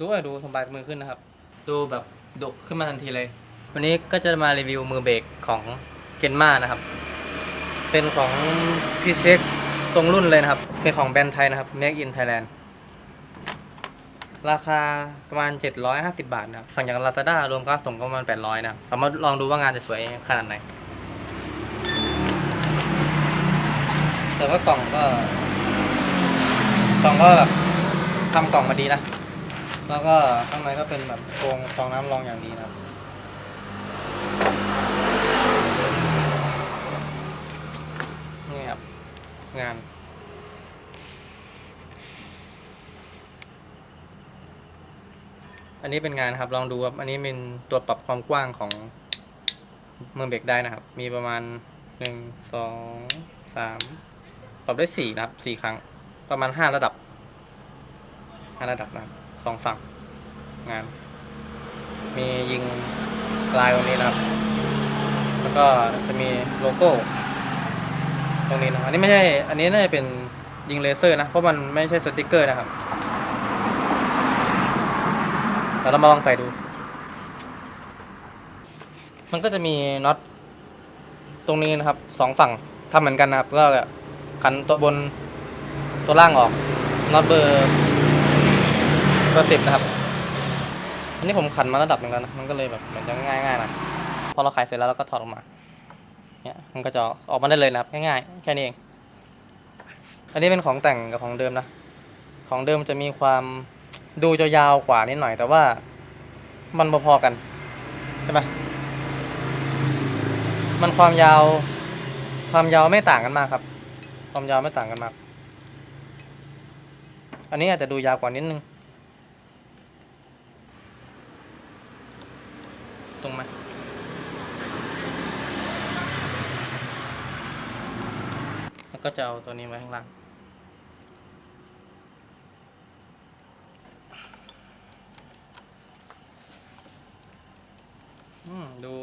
ดูอะดูสบายมือขึ้นนะครับ ดูแบบดุขึ้นมาทันทีเลย วันนี้ก็จะมารีวิวมือเบรกของเกนมานะครับ เป็นของพี่เช็คตรงรุ่นเลยนะครับ เป็นของแบรนด์ไทยนะครับ Make in Thailand ราคาประมาณ 750 บาทนะครับสั่งจาก Lazada รวมค่าส่งก็ประมาณ 800 นะครับเรามาลองดูว่างานจะสวยขนาดไหน แต่ว่ากล่องก็ กล่องก็แบบทำกล่องมาดีนะ แล้วก็ข้างในก็เป็นแบบโครงฟองน้ำรองอย่างดีนะครับ นี่ครับ งานอันนี้เป็นงานครับ ลองดูครับ อันนี้เป็นตัวปรับความกว้างของเมืองเบรกได้นะครับ มีประมาณหนึ่งสองสามปรับได้สี่นะครับสี่ครั้ง ประมาณห้าระดับห้าระดับนะครับ สองฝั่งงาน มียิงลายตรงนี้นะครับ แล้วก็จะมีโลโก้ ตรงนี้นะอันนี้ไม่ใช่ อันนี้น่าจะเป็นยิงเลเซอร์นะ เพราะมันไม่ใช่สติกเกอร์นะครับเดี๋ยวเรามาลองใส่ดู มันก็จะมีน็อตตรงนี้นะครับสองฝั่งทำเหมือนกันนะครับ ก็ขันตัวบนตัวล่างออกน็อตเบอร์ เบอร์สิบนะครับ อันนี้ผมขันมาระดับหนึ่งแล้วนะ มันก็เลยแบบเหมือนจะง่ายๆนะ พอเราขายเสร็จแล้วเราก็ถอดออกมา เนี่ยมันก็จะออกมาได้เลยนะครับ ง่ายๆ แค่นี้เอง อันนี้เป็นของแต่งกับของเดิมนะ ของเดิมจะมีความดูจะยาวกว่านิดหน่อย แต่ว่ามันพอๆกันใช่ไหมมันความยาว ความยาวไม่ต่างกันมากครับ ความยาวไม่ต่างกันมาก อันนี้อาจจะดูยาวกว่านิดนึง รงไหมแล้วก็จะเอาตัวนี้ไว้ข้างล่างอืมดู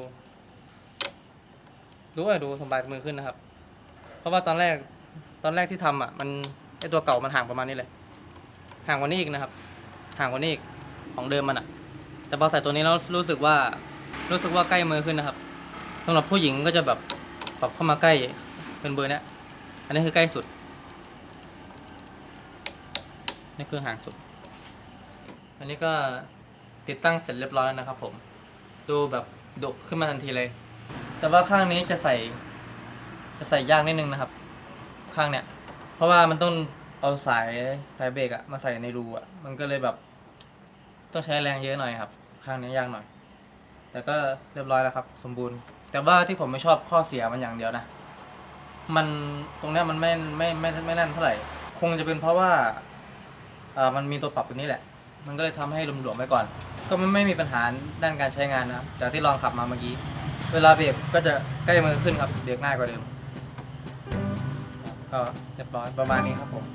ดูอะดูสบายมือขึ้นนะครับ เพราะว่าตอนแรก ตอนแรกที่ทำอะ มันไอตัวเก่ามันห่างประมาณนี้เลย ห่างกว่านี้อีกนะครับ ห่างกว่านี้อีกของเดิมมันอะ แต่พอใส่ตัวนี้แล้วรู้สึกว่า รู้สึกว่าใกล้มือขึ้นนะครับสำหรับผู้หญิงก็จะแบบปรับเข้ามาใกล้เป็นเบอร์นี้อันนี้คือใกล้สุดนี่คือห่างสุด อันนี้ก็ติดตั้งเสร็จเรียบร้อยแล้วนะครับ ผม ดูแบบดุขึ้นมาทันทีเลย แต่ว่าข้างนี้จะใส่ จะใส่ยากนิดนึงนะครับ ข้างเนี้ย เพราะว่ามันต้องเอาสายสายเบรกอะมาใส่ในรูอะมันก็เลยแบบ ต้องใช้แรงเยอะหน่อยครับ ข้างนี้ยากหน่อย แต่ก็เรียบร้อยแล้วครับ สมบูรณ์ แต่ว่าที่ผมไม่ชอบข้อเสียมันอย่างเดียวนะ มันตรงเนี้ยมันไม่ไม่ไม่ไม่ไม่แน่นเท่าไหร่ คงจะเป็นเพราะว่าเอ่อมันมีตัวปรับตัวนี้แหละ มันก็เลยทำให้หลวมๆไว้ก่อน ก็ไม่ไม่มีปัญหาด้านการใช้งานนะจากที่ลองขับมาเมื่อกี้ เวลาเบรกก็จะใกล้มือขึ้นครับเบรกง่ายกว่าเดิมก็เรียบร้อยประมาณนี้ครับผม